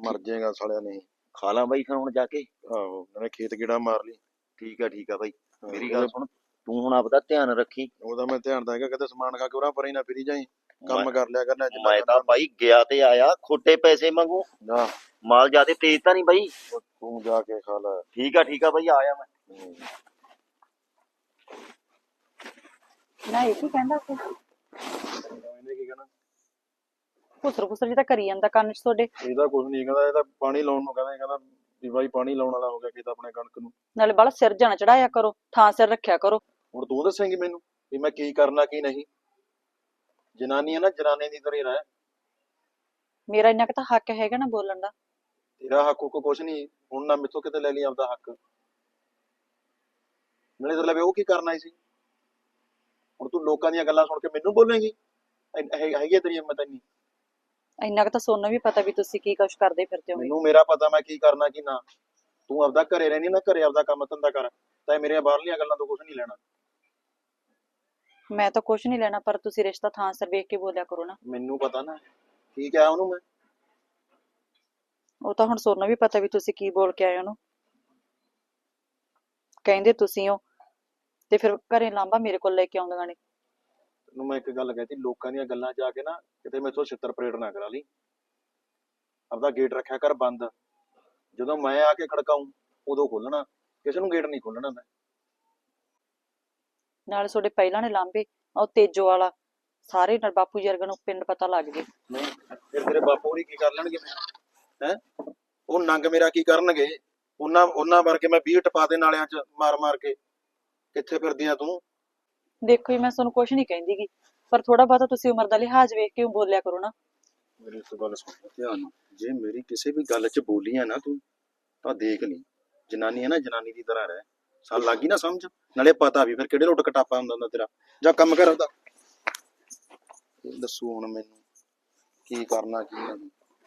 ਮਰ ਜਾਏਗਾ ਸਾਲਿਆ ਨਹੀਂ। ਖਾ ਲਾਂ ਬਾਈ ਫਿਰ ਹੁਣ ਜਾ ਕੇ? ਆਹੋ ਨਾਲੇ ਖੇਤ ਗੇੜਾ ਮਾਰ ਲਈ। ਠੀਕ ਆ ਠੀਕ ਆ ਬਾਈ। ਹਾਂ, ਮੇਰੀ ਗੱਲ ਸੁਣ ਤੂੰ ਹੁਣ ਆਪਦਾ ਧਿਆਨ ਰੱਖੀ। ਉਹਦਾ ਮੈਂ ਧਿਆਨ ਦਾ ਹੈਗਾ ਕਿਤੇ ਸਮਾਨ ਖਾ ਕੇ ਉਹਨਾਂ ਪਰੇ ਨਾ ਫਿਰੀ ਜਾਈ। ਕੰਮ ਮੈਂ- ਕਰ ਲਿਆ ਕਰਨਾ ਜਿੰਨਾ ਮੈਂ ਤਾਂ ਬਾਈ ਗਿਆ ਤੇ ਆਇਆ ਖੋਟੇ ਪੈਸੇ ਮੰਗੂ। ਨਾ। ਮਾਲ ਜਿਆਦੇ ਤੇਜ਼ ਤਾਂ ਨਹੀਂ ਬਾਈ। ਉਹ ਤੂੰ ਜਾ ਕੇ ਖਾ ਲੈ। ਠੀਕ ਆ ਠੀਕ ਆ ਬਾਈ ਆਇਆ ਮੈਂ। ਨਾ ਇਹ ਕੀ ਕਹਿੰਦਾ ਸੀ? ਇਹਨੇ ਕੀ ਕਹਿਣਾ ਖੁਸਰ ਖੁਸਰ ਜੀ ਤਾਂ ਕਰੀ ਜਾਂਦਾ ਕੰਨ 'ਚ ਤੁਹਾਡੇ। ਇਹਦਾ ਕੁਝ ਨਹੀਂ ਕਹਿੰਦਾ ਇਹਦਾ ਪਾਣੀ ਲਾਉਣ ਨੂੰ ਕਹਿੰਦਾ ਇਹ ਕਹਿੰਦਾ ਵੀ ਬਾਈ ਪਾਣੀ ਲਾਉਣ ਵਾਲਾ ਹੋ ਗਿਆ ਖੇਤ ਆਪਣੇ ਕਣਕ ਨੂੰ। ਨਾਲੇ ਬਾਲਾ ਸਿਰ ਜਾਣਾ ਚੜਾਇਆ ਕਰੋ ਥਾਂ ਸਿਰ ਰੱਖਿਆ ਕਰੋ। ਹੁਣ ਤੂੰ ਦੱਸੇਂਗੀ ਮੈਨੂੰ ਵੀ ਮੈਂ ਕੀ ਕਰਨਾ ਕੀ ਨਹੀਂ। ਜਨਾਨੀ ਹੈ ਨਾ ਜਨਾਨੇ ਦੀ ਤਰ੍ਹਾਂ ਹੀ ਰਹਿ। ਮੇਰਾ ਇੰਨਾ ਕੁ ਤਾਂ ਹੱਕ ਹੈਗਾ ਨਾ ਬੋਲਣ ਦਾ। ਤੇਰਾ ਹੱਕ ਕੋ ਕੁਛ ਨਹੀਂ ਹੁਣ ਨਾ ਮਿੱਥੋਂ ਕਿਤੇ ਲੈ ਲਈ ਆਪਦਾ ਹੱਕ। ਨਾਲੇ ਤੇ ਲਵੇ ਉਹ ਕੀ ਕਰਨਾ ਸੀ? ਹੁਣ ਤੂੰ ਲੋਕਾਂ ਦੀਆਂ ਗੱਲਾਂ ਸੁਣ ਕੇ ਮੈਨੂੰ ਬੋਲੇਂਗੀ? ਹੈ- ਹੈਗੀ ਤੇਰੀ ਹਿੰਮਤ ਇੰਨੀ ਇੰਨਾ ਕੁ ਤਾਂ ਸੋਨੂੰ ਵੀ ਪਤਾ ਵੀ ਤੁਸੀਂ ਕੀ ਕੁਛ ਕਰਦੇ ਫਿਰਦੇ ਹੋਗੇ। ਮੈਨੂੰ ਮੇਰਾ ਪਤਾ ਮੈਂ ਕੀ ਕਰਨਾ ਕੀ ਨਾ। ਤੂੰ ਆਪਦਾ ਘਰੇ ਰਹਿਣੀ ਨਾ ਘਰੇ ਆਪਦਾ ਕੰਮ ਧੰਦਾ ਕਰ। ਤਾਂ ਮੇਰੇ ਬਾਹਰਲੀਆਂ ਗੱਲਾਂ ਤੋਂ ਕੁਝ ਨਹੀਂ ਲੈਣਾ। ਮੈਂ ਤਾਂ ਕੁਛ ਨਹੀਂ ਲੈਣਾ ਪਰ ਤੁਸੀਂ ਰਿਸ਼ਤਾ ਥਾਂ ਸਿਰ ਵੇਖ ਕੇ ਬੋਲਿਆ ਕਰੋ ਨਾ। ਮੈਨੂੰ ਪਤਾ ਨਾ ਕੀ ਕਿਹਾ ਉਹਨੂੰ ਮੈਂ? ਉਹ ਤਾਂ ਹੁਣ ਸੋਨੂੰ ਵੀ ਪਤਾ ਵੀ ਤੁਸੀਂ ਕੀ ਬੋਲ ਕੇ ਆਏ ਉਹਨੂੰ। ਕਹਿੰਦੇ ਤੁਸੀਂ ਹੋ ਤੇ ਫਿਰ ਘਰੇ ਲਾਂਬਾ ਮੇਰੇ ਕੋਲ ਲੈ ਕੇ ਆਉਂਦੀਆਂ ਨੇ। ਤੈਨੂੰ ਮੈਂ ਇੱਕ ਗੱਲ ਕਹਿਤੀ ਲੋਕਾਂ ਦੀਆਂ ਗੱਲਾਂ 'ਚ ਆ ਕੇ ਨਾ ਕਿਤੇ ਮੈਥੋਂ ਛਿੱਤਰ ਪਰੇਡ ਨਾ ਕਰਾ ਲਈ। ਆਪਦਾ ਗੇਟ ਰੱਖਿਆ ਕਰ ਬੰਦ। ਜਦੋਂ ਮੈਂ ਆ ਕੇ ਖੜਕਾਉਂ ਉਦੋਂ ਖੋਲਣਾ ਕਿਸੇ ਨੂੰ ਗੇਟ ਨਹੀਂ ਖੋਲਣਾ ਮੈਂ। ਨਾਲ ਤੁਹਾਡੇ ਪਹਿਲਾਂ ਨੇ ਲਾਂਬੇ ਉਹ ਤੇਜੋ ਵਾਲਾ ਸਾਰੇ ਨਾਲ ਬਾਪੂ ਜੀ ਵਰਗੇ ਨੂੰ ਪਿੰਡ ਪਤਾ ਲੱਗ ਗਏ ਨਹੀਂ ਫਿਰ ਤੇਰੇ ਬਾਪੂ ਹੋਰੀ ਕੀ ਕਰ ਲੈਣਗੇ? ਹੈ? ਉਹ ਨੰਗ ਮੇਰਾ ਕੀ ਕਰਨਗੇ? ਉਹਨਾਂ ਉਹਨਾਂ ਵਰਗੇ ਮੈਂ 20 ਟਪਾ ਦੇ ਨਾਲਿਆਂ 'ਚ ਮਾਰ ਮਾਰ ਕੇ। ਕਿੱਥੇ ਫਿਰਦੀ ਆ ਤੂੰ? ਦੇਖੋ ਜੀ ਮੈਂ ਤੁਹਾਨੂੰ ਕੁਛ ਨਹੀਂ ਕਹਿੰਦੀਗੀ ਪਰ ਥੋੜਾ ਬਹੁਤਾ ਤੁਸੀਂ ਉਮਰ ਦਾ ਲਿਹਾਜ਼ ਵੇਖ ਕੇ ਬੋਲਿਆ ਕਰੋ ਨਾ। ਮੇਰੀ ਇੱਕ ਗੱਲ ਸੁਣ ਧਿਆਨ ਨਾਲ। ਜੇ ਮੇਰੀ ਕਿਸੇ ਵੀ ਗੱਲ 'ਚ ਬੋਲੀ ਆ ਨਾ ਤੂੰ ਤਾਂ ਦੇਖ ਲਈ ਜਨਾਨੀ ਹੈ ਨਾ ਜਨਾਨੀ ਦੀ ਤਰ੍ਹਾਂ ਰਹਿ। ਸਾਲ ਲੱਗੀ ਨਾ ਸਮਝ? ਨਾਲੇ ਪਤਾ ਵੀ ਫਿਰ ਕਿਹੜੇ ਲੋਟ ਕਟਾਪਾ ਹੁੰਦਾ ਹੁੰਦਾ ਤੇਰਾ ਜਾਂ ਕੰਮ ਕਰ ਉਹਦਾ ਦੱਸੋ ਹੁਣ ਮੈਨੂੰ ਕੀ ਕਰਨਾ ਕੀ ਨਹੀਂ